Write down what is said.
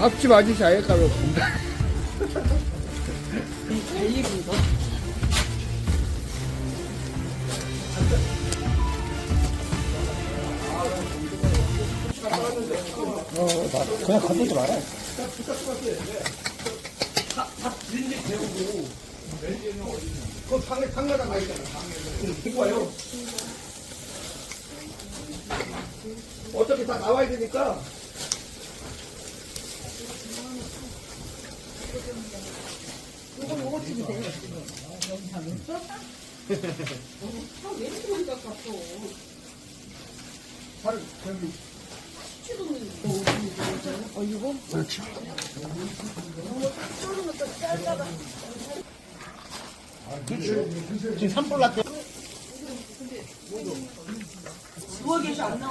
앞집 아저씨 아예 까먹습니다. 어, 나 그냥 건들지 말아. 비린내 배우고, 그 방에 상가당 가 있잖아, 방에. 그거 와요. 어떻게 다 나와야 되니까. 이거 요거 집이세요? 영상은? 아, 왜 이렇게 많이 깎았어? 팔, 저기, 치도 없는 거. 어, 이거? 그렇지. 쫄으면 또 짧다가. 그렇지. 지금 산불 났대. 부엌에서 안 나와.